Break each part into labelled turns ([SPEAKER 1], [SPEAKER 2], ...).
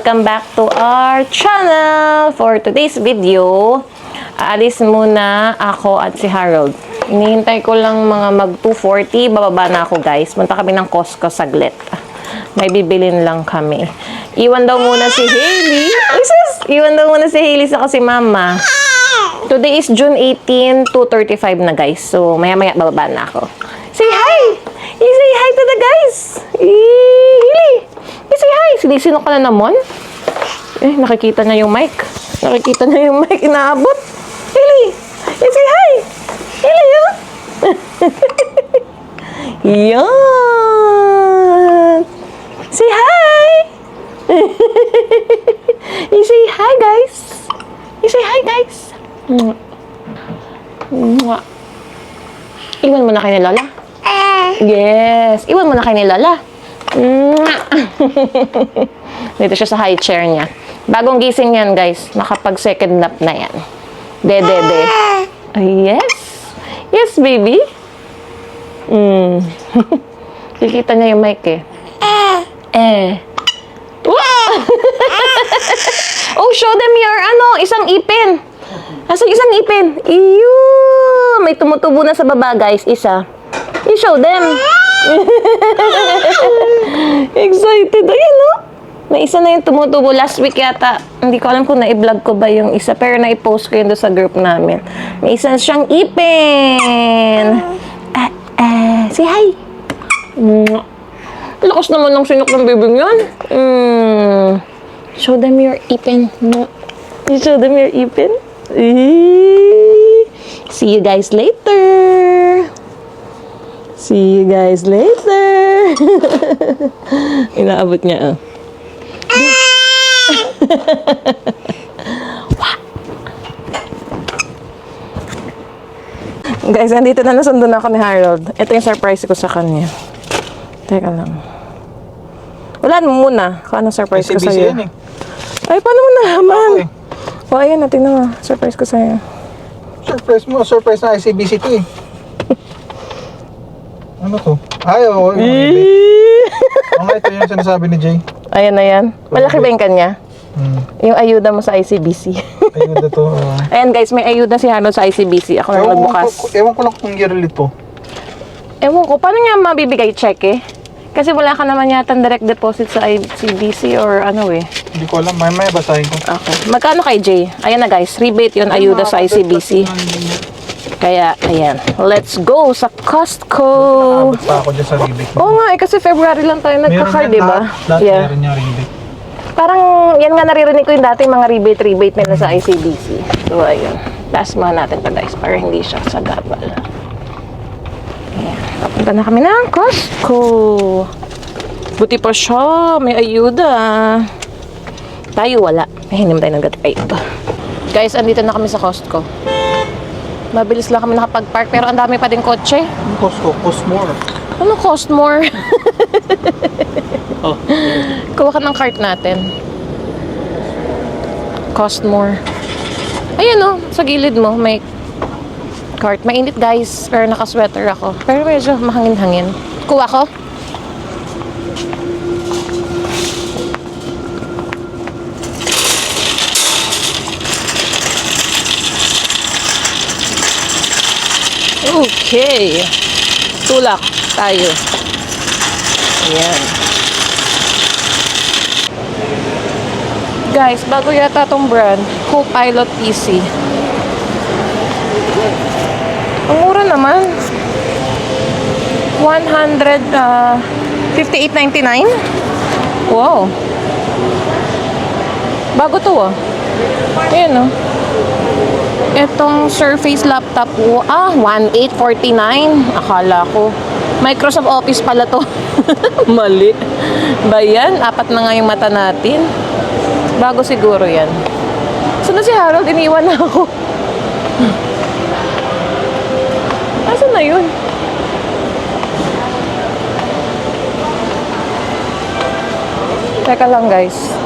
[SPEAKER 1] Welcome back to our channel! For today's video, aalis muna ako at si Harold. Inihintay ko lang mga mag 2.40, bababa na ako guys. Punta kami ng Costco saglit. May bibilin lang kami. Iwan daw muna si Hailey. Ay, sus! Iwan daw muna si Hailey sa kasi mama. Today is June 18, 2.35 na guys. So, maya-maya bababa na ako. Say hi! To the guys! Eh, Hailey! You say hi! Sinisino ka na naman? Eh, nakikita niya yung mic. Nakikita niya yung mic. Inaabot. Hailey! You say hi! Oh! Yan! Say hi! you say hi, guys! You say hi, guys! Mwah. Mwah. Iwan mo na kay ni Lola? Yes. Iwan mo na kay ni Lola. Dito siya sa high chair niya. Bagong gising yan, guys. Makapag second nap na yan. De, de, de. Ay, yes. Yes, baby. Mm. Kikita niya yung mic eh. Eh. Wow! oh, show them your, ano, isang ipin. Nasa isang ipin. Iyo! May tumutubo na sa baba, guys. Isa. Show them. Excited. Ayan, no? May isa na yung tumutubo. Last week yata, hindi ko alam kung na-vlog ko ba yung isa. Pero na-post ko yun doon sa group namin. May isa siyang ipin. Ah, ah, say hi. Lakas naman ng sinok ng bibig yan. Mm. Show them your ipin. You show them your ipin? See you guys later. See you guys later. Inaabot niya, oh. Guys, andito na nasundo na ako ni Harold. Ito yung surprise ko sa kanya. Teka lang. Wala mo muna. Kung anong surprise ko sa'yo.
[SPEAKER 2] yan eh.
[SPEAKER 1] Ay, paano mo nalaman?
[SPEAKER 2] Okay.
[SPEAKER 1] O, ayan na. Tingnan mo. Surprise ko sa'yo.
[SPEAKER 2] Surprise mo, surprise na ICBC to eh. Ano to? Ay, oo. Oh, oh, ito yung sinasabi ni Jay.
[SPEAKER 1] Ayan na yan. Malaki ba yung kanya?
[SPEAKER 2] Hmm.
[SPEAKER 1] Yung ayuda mo sa ICBC.
[SPEAKER 2] Ayun na to. oo.
[SPEAKER 1] Ayan guys, may ayuda si Harold sa ICBC. Ako na
[SPEAKER 2] Ewan
[SPEAKER 1] nagbukas.
[SPEAKER 2] ko, ewan ko lang kung yearly to.
[SPEAKER 1] Ewan ko, paano niya mabibigay check eh? Kasi wala ka naman yata direct deposit sa ICBC or ano eh.
[SPEAKER 2] Hindi ko alam. May may basahin ko.
[SPEAKER 1] Okay. Magkano kay Jay? Ayan na guys, rebate yun, ayuda sa ICBC. Kaya, ayan. Let's go sa Costco.
[SPEAKER 2] Abot pa ako dyan sa rebate.
[SPEAKER 1] Oo nga eh, kasi February lang tayo nagka-card, di ba?
[SPEAKER 2] Lahat
[SPEAKER 1] Yeah.
[SPEAKER 2] meron niya rebate.
[SPEAKER 1] Parang yan nga naririnig ko yung dati mga rebate-rebate nila sa ICBC. So, ayun. Last mo natin to guys para hindi siya sa gabal. Ayan. Papunta na kami ng Costco. Buti pa siya. May ayuda. Tayo wala. Ay, hindi mo tayo nag-type. Guys, andito na kami sa Costco. Mabilis lang kami nakapag-park pero ang dami pa din kotse.
[SPEAKER 2] Cost? Cost more.
[SPEAKER 1] Ano cost more?
[SPEAKER 2] Oh.
[SPEAKER 1] Kuha ka ng cart natin. Cost more. Ayan o, sa gilid mo, may cart. Mainit guys, pero naka-sweater ako. Pero medyo mahangin-hangin. Kuha ko? Okay. Tulak tayo. Ayan. Guys, bago yata tong brand, Co-Pilot PC. Ang mura naman. 100, uh, 58.99? Wow. Bago to ah. Ayan oh. Itong Surface laptop ko, ah, 1849. Akala ko. Microsoft Office pala to. Mali. Ba yan? Apat na nga yung mata natin. Bago siguro yan. Saan na si Harold? Iniwan na ako. Asan na yun? Teka lang guys.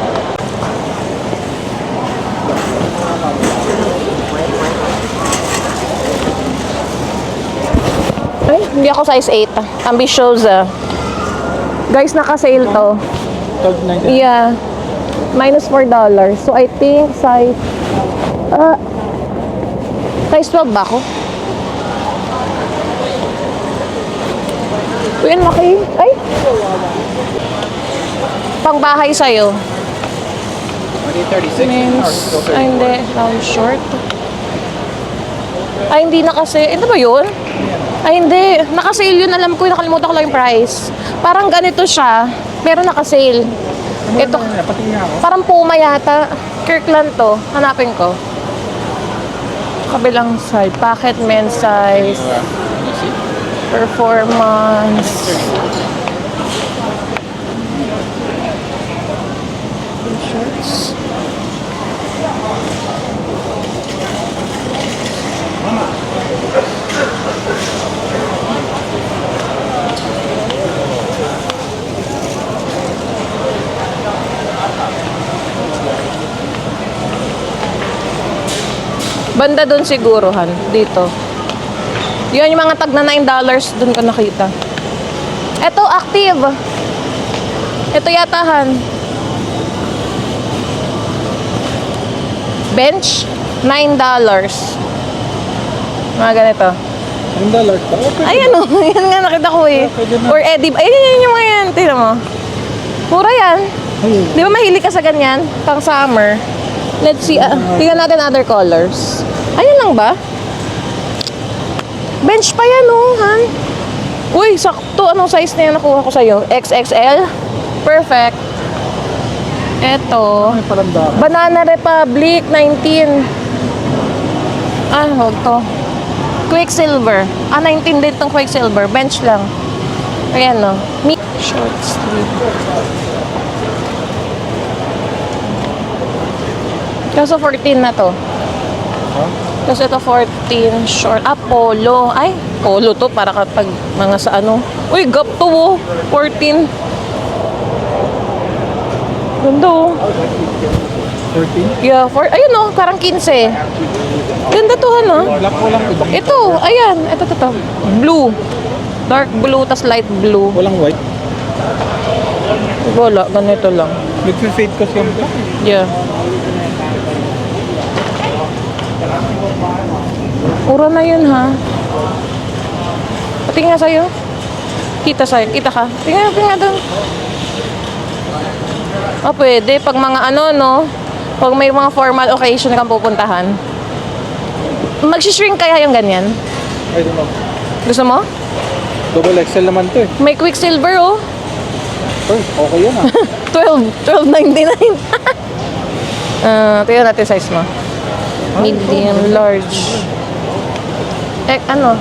[SPEAKER 1] Hindi ako size 8. Ambitiosa. Guys, naka-sale to.
[SPEAKER 2] Tag 99.
[SPEAKER 1] Yeah. Minus $4. So, I think size... Ah, size 12 ba ako? Uy, ang laki. Ay! Pangbahay sa'yo. Men's, ay hindi, round short. Ay, hindi na kasi. Ito ba yun? Ay, hindi. Naka-sale yun. Alam ko, nakalimutan ko lang yung price. Parang ganito siya. Pero naka-sale. Ito,
[SPEAKER 2] Pati nga ako.
[SPEAKER 1] parang Puma yata. Kirkland to. Hanapin ko. Kabilang side. Packet men's size. Performance. T-shirts. Banda doon siguro, Han. Dito. Yun yung mga tag na $9 doon ko nakita. Ito, active. Ito yata, Han. Bench, $9. Mga ganito.
[SPEAKER 2] Ang dollar pa. Okay.
[SPEAKER 1] Ayan o, yan nga nakita ko eh.
[SPEAKER 2] na.
[SPEAKER 1] Or Eddie, ayun yun yung mga yan. Tingnan mo. Mura yan. Di ba mahilig ka sa ganyan? Pang summer. Let's see. ah, tingnan natin other colors. Ayun lang ba? Bench pa yan, oh, han. Uy, sakto. Anong size na yan nakuha ko sa'yo? XXL? Perfect. Eto.
[SPEAKER 2] Ay.
[SPEAKER 1] Banana Republic 19. Ah, huwag to. Quicksilver. Ah, 19 din tong Quicksilver. Bench lang. Ayan, no. Me short sleeve. Kaso 14 na to.
[SPEAKER 2] Ha?
[SPEAKER 1] Tapos ito 14 short. Ah, polo. Ay, polo to para kapag mga sa ano. Uy, gap to oh. 14. Ganda oh.
[SPEAKER 2] 13.
[SPEAKER 1] Yeah, for, ayun oh, parang 15. Ganda to ano. Ito, ayan. Ito, ito, ito. Blue. Dark blue, tas light blue.
[SPEAKER 2] Walang white.
[SPEAKER 1] Wala, ganito lang.
[SPEAKER 2] Nag-fade kasi yung black.
[SPEAKER 1] Yeah. Ura na yun, ha? Pati nga sa'yo. Kita sa'yo. Kita ka. Tingnan, tingnan doon. Ah, pwede. Pag mga ano, no? Pag may mga formal occasion kang pupuntahan. Mag-shrink kaya yung ganyan?
[SPEAKER 2] I don't know.
[SPEAKER 1] Gusto mo?
[SPEAKER 2] Double XL naman to eh.
[SPEAKER 1] May Quicksilver, oh.
[SPEAKER 2] Uy, okay yan ah.
[SPEAKER 1] 12, 12.99. Ah, tingnan natin size mo. Medium, large. Eh, ano?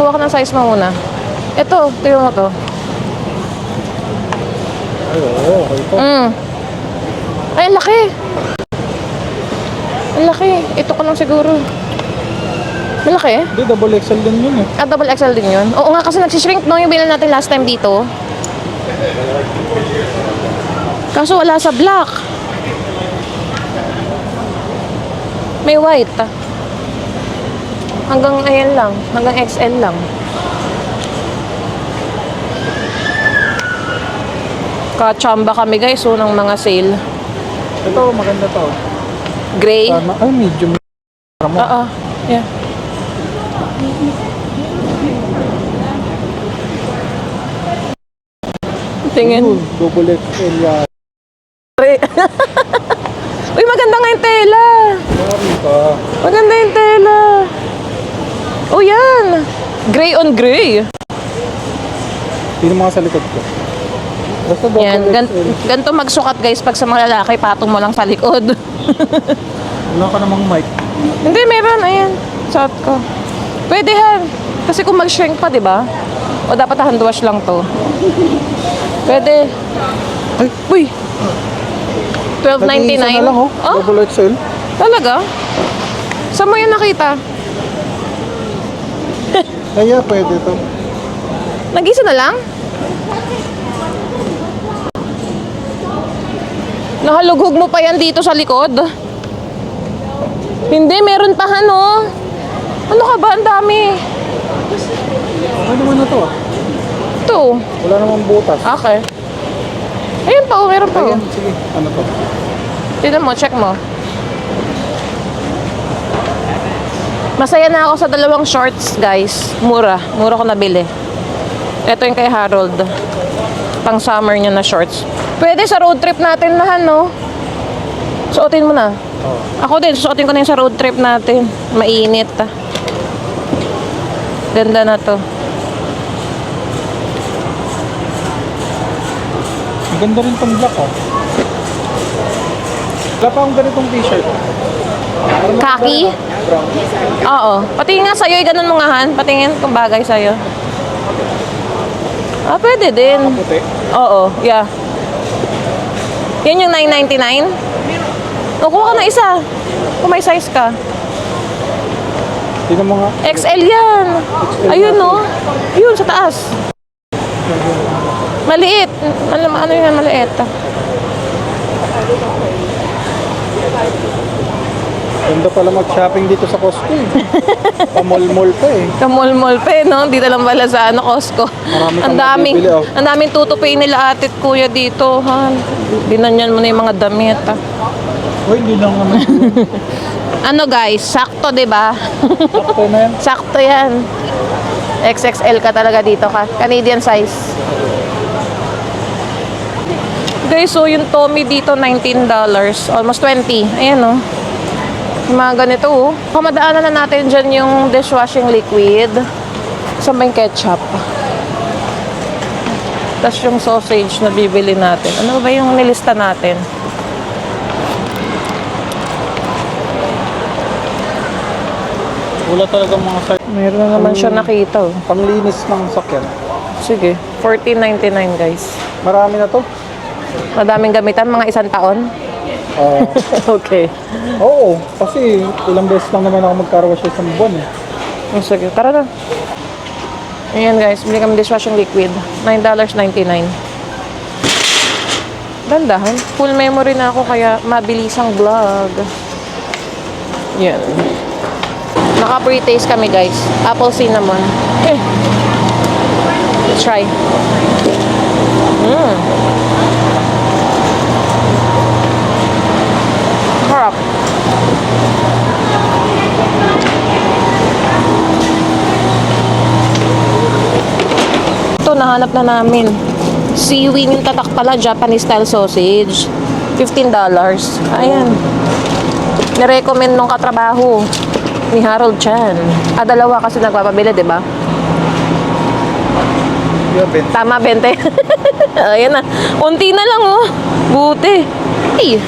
[SPEAKER 1] Kuha ka ng size mo muna. Ito, tingnan mo to.
[SPEAKER 2] Ay, oo, okay to.
[SPEAKER 1] Mm. Ay, ang laki. Ang laki. Ito ko lang siguro. Malaki.
[SPEAKER 2] Hindi, double XL din yun eh.
[SPEAKER 1] Ah, double XL din yun. Oo nga, kasi nagsishrink no yung bilan natin last time dito. Kaso wala sa black. May white. Hanggang ayan lang. Hanggang XL lang. Kachamba kami guys, so ng mga sale.
[SPEAKER 2] Ito, maganda to.
[SPEAKER 1] Gray.
[SPEAKER 2] Tama. Ay, medium. Para mo.
[SPEAKER 1] Oo. Yeah. Tingin.
[SPEAKER 2] Double XL yan.
[SPEAKER 1] Uy, maganda nga yung tela. Maganda yung tela. Oh, yan. Gray on gray.
[SPEAKER 2] Sino mga sa likod ko? Basta double
[SPEAKER 1] Yan. Gan ganito magsukat guys pag sa mga lalaki, patong mo lang sa likod.
[SPEAKER 2] Wala ka namang mic.
[SPEAKER 1] Hindi, meron. Ayan. Suot ko. Pwede han. Kasi kung mag-shrink pa, di ba? O dapat hand wash lang to. Pwede.
[SPEAKER 2] Ay,
[SPEAKER 1] Uy.
[SPEAKER 2] nag-iisa
[SPEAKER 1] 12.99.
[SPEAKER 2] na lang oh.
[SPEAKER 1] Oh,
[SPEAKER 2] Double XL.
[SPEAKER 1] talaga? Saan mo yan nakita?
[SPEAKER 2] Kaya pwede to.
[SPEAKER 1] Nag-isa na lang? Nakalughog mo pa yan dito sa likod? Hindi, meron pa ano. Ano ka ba? Ang dami.
[SPEAKER 2] Okay naman na to ah.
[SPEAKER 1] Ito.
[SPEAKER 2] Wala namang butas.
[SPEAKER 1] Okay. Ayun pa, oh, meron pa. oh.
[SPEAKER 2] Ayan, sige. Ano to?
[SPEAKER 1] Tignan mo, check mo. Masaya na ako sa dalawang shorts, guys. Mura. Mura ko nabili. Ito yung kay Harold. Pang summer niya na shorts. Pwede sa road trip natin na, no? Suotin mo na. Ako din, susuotin ko na yung sa road trip natin. Mainit, ah. Ganda na to.
[SPEAKER 2] Ganda rin tong black oh. Wala pa akong ganitong t-shirt.
[SPEAKER 1] Kaki?
[SPEAKER 2] Brown.
[SPEAKER 1] Oo. Patingin nga sa'yo, eh, ganun mo nga, Han. Patingin kung bagay sa'yo. Ah, pwede din.
[SPEAKER 2] Puti.
[SPEAKER 1] Oo, yeah. Yan yung 9.99? O, kuha ka na isa. Kung may size ka.
[SPEAKER 2] Tingnan mo nga.
[SPEAKER 1] XL yan. Ayun, no? Yun, sa taas. Maliit. Ano, ano yan, maliit?
[SPEAKER 2] Ganda pala mag-shopping dito sa Costco eh. Pamol-mol pa eh.
[SPEAKER 1] Kamol-mol pa eh, no? Dito lang pala sa ano, Costco.
[SPEAKER 2] Marami
[SPEAKER 1] ang daming,
[SPEAKER 2] mabibili, oh.
[SPEAKER 1] ang daming tutupay nila ate at kuya dito, ha? Binanyan mo na yung mga damit, ha?
[SPEAKER 2] Uy, hindi lang naman.
[SPEAKER 1] Ano guys, sakto 'di ba?
[SPEAKER 2] Sakto na yan.
[SPEAKER 1] sakto 'yan. XXL ka talaga dito ka. Canadian size. Guys, so yung Tommy dito $19, almost 20. Ayan oh. Yung mga ganito oh. Pamadaanan na natin dyan yung dishwashing liquid. Ba yung ketchup? Tapos yung sausage na bibili natin. Ano ba yung nilista natin?
[SPEAKER 2] Wala talaga mga site.
[SPEAKER 1] Meron na naman siya nakita oh.
[SPEAKER 2] Panglinis ng sakyan.
[SPEAKER 1] Sige, 14.99 guys.
[SPEAKER 2] Marami na to.
[SPEAKER 1] Madaming gamitan, mga isang taon.
[SPEAKER 2] Ah,
[SPEAKER 1] okay.
[SPEAKER 2] oo, kasi ilang beses lang naman ako magkarawas sa buwan eh.
[SPEAKER 1] Oh, Sige, tara na. Ayan guys, bili kami dishwashing liquid. $9.99. Dandahan. Full memory na ako kaya mabilisang vlog. Yan. Naka pre-taste kami guys. Apple cinnamon. Eh. Let's try. Mmm. Harap. Ito, nahanap na namin. Seaweed yung tatak pala, Japanese style sausage. $15. Ayan. Nirecommend nung katrabaho ni Harold Chan. Ah, dalawa kasi nagpapabili, di ba? Tama, 20. Ayan na. Unti na lang, oh. Buti. Ay.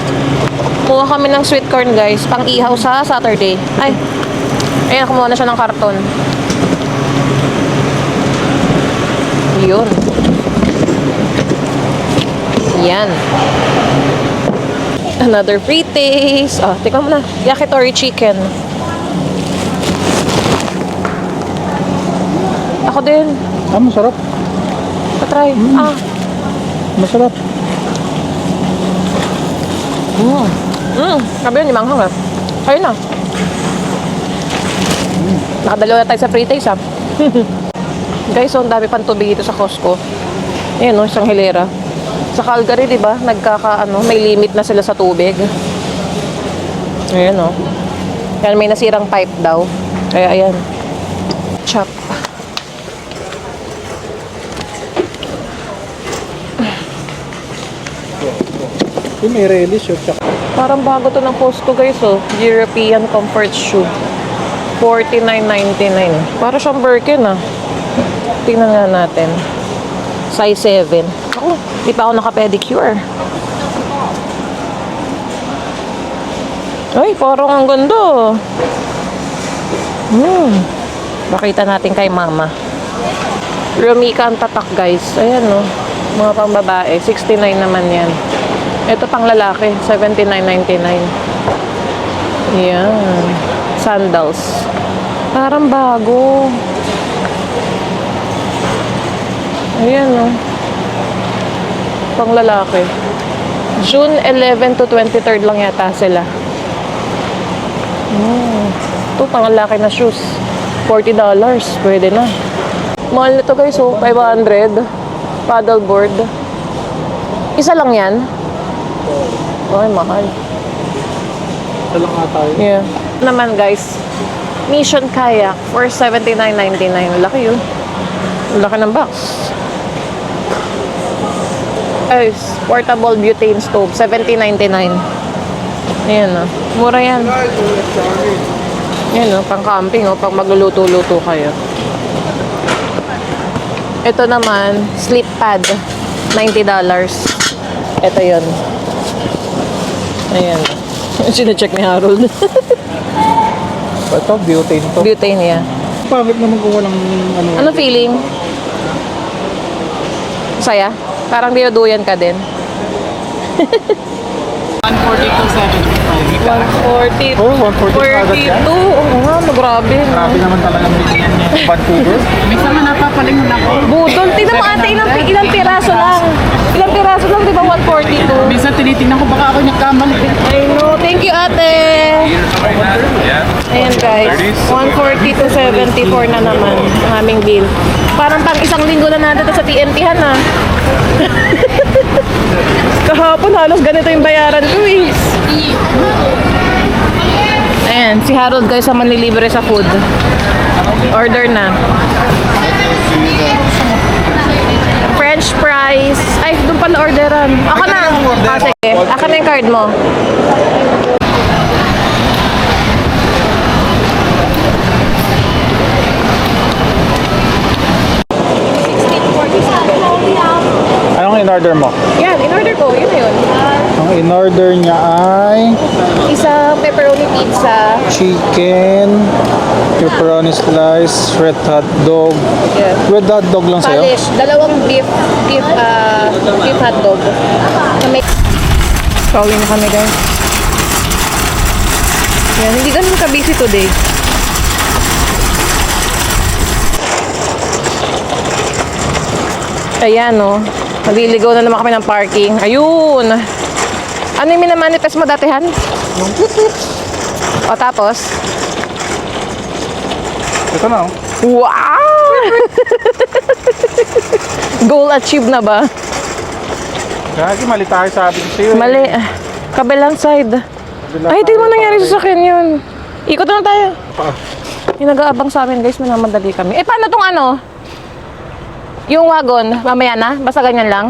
[SPEAKER 1] Kuha kami ng sweet corn, guys. Pang ihaw sa Saturday. Ay. Ayan, kumuha na siya ng karton. Yun. Yan. Another free taste. Oh, tika mo na. Yakitori chicken. Ako din.
[SPEAKER 2] Ah, masarap.
[SPEAKER 1] Patry. Ah.
[SPEAKER 2] Masarap.
[SPEAKER 1] Mm. Mm. Sabi yun, yung manghang ah. Kayo na. Nakadalawa na tayo sa free taste ah. Guys, so, ang dami pang tubig dito sa Costco. Ayan no, isang hilera. Sa Calgary, di ba, nagkaka, ano, may limit na sila sa tubig. Ayan no. Yan, may nasirang pipe daw. Kaya ayan. Chop.
[SPEAKER 2] Yung may relish yun. Tsaka
[SPEAKER 1] Parang bago to ng Costco guys oh. European Comfort Shoe. $49.99. Para siyang Birkin ah. Tingnan nga natin. Size 7. Ako, di pa ako naka-pedicure. Ay, parang ang ganda. oh. Hmm. Pakita natin kay mama. Rumika ang tatak guys. Ayan no. Mga pang babae. 69 naman yan. Ito pang lalaki. 79.99. Yan. Sandals. Parang bago. Ayan no. Pang lalaki. June 11 to 23rd lang yata sila. Hmm. Ito pang lalaki na shoes. $40. Pwede na. Mahal nito guys, oh. 500. Paddleboard. Isa lang yan? Ay, mahal.
[SPEAKER 2] Ito lang nga tayo.
[SPEAKER 1] Yeah. Naman guys, Mission Kayak for 79.99. Laki yun. Laki ng box. Ay, portable butane stove, 70.99. Ayan o. Mura yan. Yan o, pang camping o, pang magluluto-luto kayo. Ito naman, sleep pad, $90. Ito yun. Ayan. Sine-check ni Harold.
[SPEAKER 2] Ito, butane to.
[SPEAKER 1] butane niya.
[SPEAKER 2] Bakit naman kung walang ano?
[SPEAKER 1] Ano feeling? Saya? Parang dinuduyan ka din. 140.
[SPEAKER 2] Oh, 140 agad
[SPEAKER 1] 42.
[SPEAKER 2] yan?
[SPEAKER 1] Oo nga, no, grabe.
[SPEAKER 2] Grabe naman talaga. Vancouver.
[SPEAKER 3] Minsan nga napapalingon ako.
[SPEAKER 1] Budol. Tingnan mo ate, ilang, ilang piraso lang. Ilang piraso lang, di ba 142?
[SPEAKER 3] Minsan tinitingnan ko baka ako nagkamali.
[SPEAKER 1] I know. Thank you, ate. Ayan, guys. 140 to 74 na naman ang aming bill. Parang pang isang linggo na natin sa TNT, han, ha? Kahapon, halos ganito yung bayaran ko, eh. Ayan, si Harold, guys, ang manlilibre sa food. Order na. French fries. Ay, doon pala orderan. Ako na. Ah, sige. Ako na yung card mo.
[SPEAKER 2] Anong in-order mo?
[SPEAKER 1] Yan, in-order ko. Yun na yun.
[SPEAKER 2] Ang in-order niya ay
[SPEAKER 1] Isang pepperoni pizza.
[SPEAKER 2] chicken, pepperoni slice, red hot dog.
[SPEAKER 1] Yeah.
[SPEAKER 2] Red hot dog lang sa'yo?
[SPEAKER 1] Polish. Dalawang beef, beef, ah, beef hotdog. Kami. Pauwi na kami, guys. Yan, hindi ganun ka-busy today. Ayan, no. Naliligaw na naman kami ng parking. Ayun. Ano yung minamanifest mo datihan? O tapos?
[SPEAKER 2] Ito na oh.
[SPEAKER 1] Wow! Goal achieved na ba?
[SPEAKER 2] Gagi, mali tayo sabi ko sa'yo. eh.
[SPEAKER 1] Mali. Kabilang side. Ay, di mo nangyari sa akin yun. Ikot na tayo.
[SPEAKER 2] Pa.
[SPEAKER 1] Yung nag-aabang sa amin, guys, manamadali kami. Eh, paano tong ano? Yung wagon, mamaya na? Basta ganyan lang?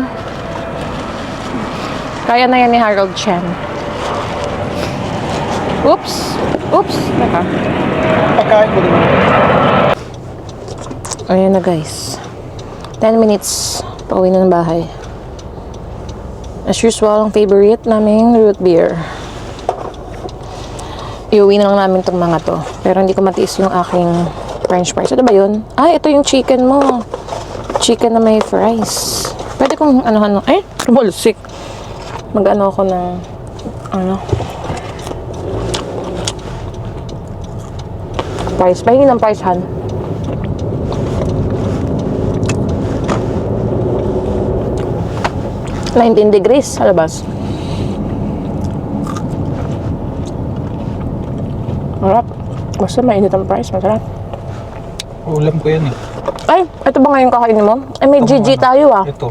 [SPEAKER 1] Kaya na yan ni Harold Chen. Oops. Oops. Teka.
[SPEAKER 2] Pagkain ko naman.
[SPEAKER 1] Ayan na guys. 10 minutes. Pauwi na ng bahay. As usual, ang favorite naming root beer. Iuwi na lang namin itong mga to. Pero hindi ko matiis yung aking french fries. Ito ba yun? Ay, ito yung chicken mo. Chicken na may fries. Pwede kong ano-ano. Eh, rumulsik. Mag-ano ako ng ano. Price. Pahingi ng price, Han. Nineteen degrees sa labas. Marap. Basta mainit ang price. Masarap.
[SPEAKER 2] Ulam ko yan eh.
[SPEAKER 1] Ay, ito ba ngayon kakainin mo? Ay, may
[SPEAKER 2] Ito,
[SPEAKER 1] GG
[SPEAKER 2] ano,
[SPEAKER 1] tayo ah.
[SPEAKER 2] Ito.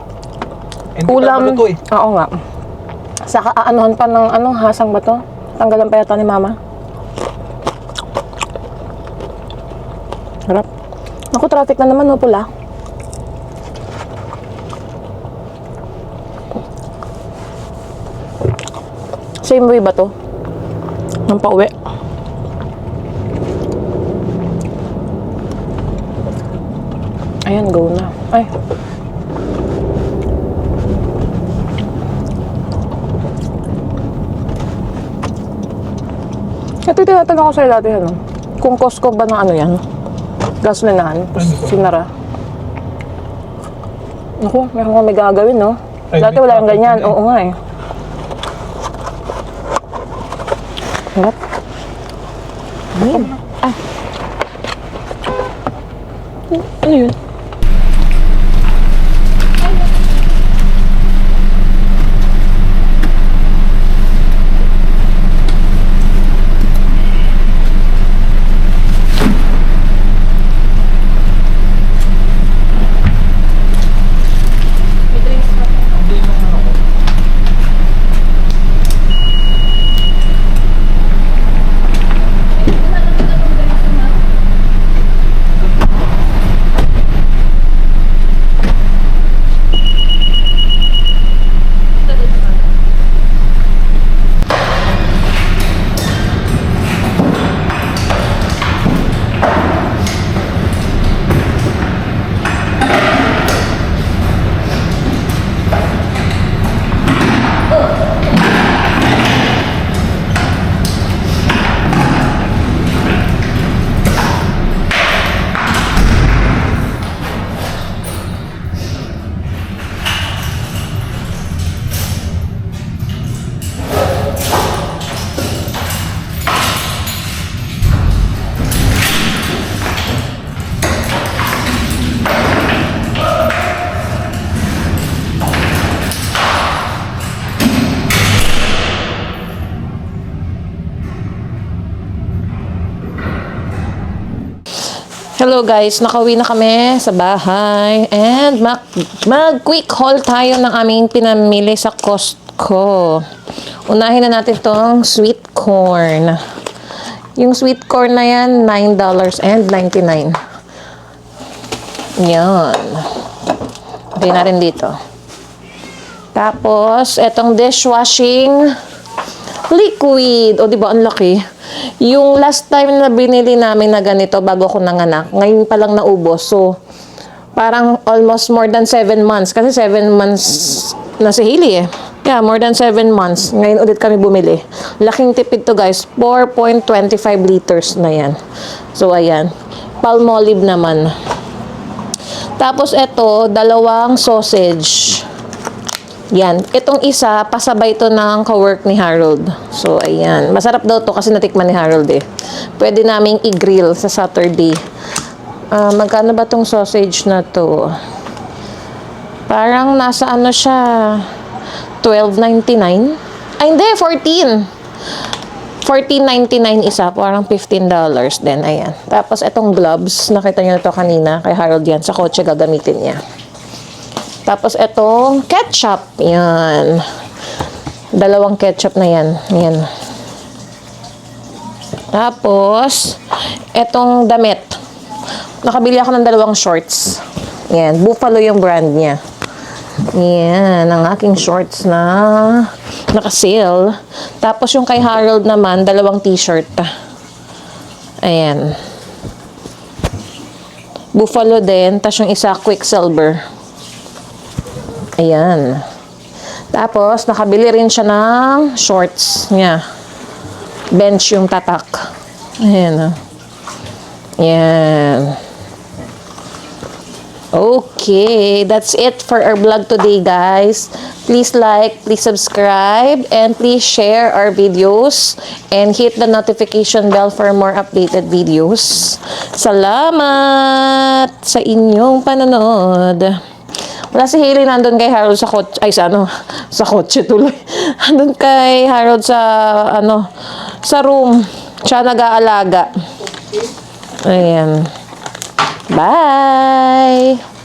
[SPEAKER 2] Hindi
[SPEAKER 1] Ulam.
[SPEAKER 2] pa to eh.
[SPEAKER 1] Oo nga. Saka aanuhan pa ng ano, hasang ba to? Tanggalan pa yata ni mama. Harap. Naku, traffic na naman, no, pula. Same way ba to? Nang pauwi. Ayan, go na. Ay, Tinatanong ko sa'yo dati, ano? Kung Costco ba ng ano yan? Gasolinahan? Tapos sinara. Naku, meron may gagawin, no?
[SPEAKER 2] Ay,
[SPEAKER 1] Dati
[SPEAKER 2] may
[SPEAKER 1] wala yung
[SPEAKER 2] traffic
[SPEAKER 1] ganyan.
[SPEAKER 2] din eh.
[SPEAKER 1] Oo nga eh. Harap. Ayun. Ah. Ano yun? Hello guys, nakauwi na kami sa bahay and mag, mag quick haul tayo ng aming pinamili sa Costco. Unahin na natin tong sweet corn. Yung sweet corn na yan, $9.99. Yan. Lagay na rin dito. Tapos, etong dishwashing liquid. O, di ba, ang laki. Yung last time na binili namin na ganito bago ako nanganak, ngayon pa lang naubos. So, parang almost more than 7 months. Kasi 7 months na si Hailey eh. Yeah, more than 7 months. Ngayon ulit kami bumili. Laking tipid to guys. 4.25 liters na yan. So, ayan. Palmolive naman. Tapos ito, dalawang sausage. Yan. Itong isa, pasabay to ng kawork ni Harold. So, ayan. Masarap daw to kasi natikman ni Harold eh. Pwede naming i-grill sa Saturday. Ah, magkano ba tong sausage na to? Parang nasa ano siya, 12.99? Ay, hindi, 14. 14.99 isa, parang $15 din, ayan. Tapos, itong gloves, nakita niyo na to kanina, kay Harold yan, sa kotse gagamitin niya. Tapos, itong ketchup, yan. Dalawang ketchup na yan, yan. Tapos, etong damit. Nakabili ako ng dalawang shorts. Yan, Buffalo yung brand niya. Yan, ang aking shorts na naka-sale. Tapos yung kay Harold naman, dalawang t-shirt. Ayan. Buffalo din, tapos yung isa Quicksilver. Ayan. Tapos, nakabili rin siya ng shorts niya. Bench yung tatak. Ayan. ah. Yan. Okay, that's it for our vlog today, guys. Please like, please subscribe, and please share our videos and hit the notification bell for more updated videos. Salamat sa inyong panonood. Wala si Hailey nandun kay Harold sa kotse, ay sa ano, sa kotse tuloy. Nandun kay Harold sa ano, sa room. Siya nag-aalaga. Ayan. Bye!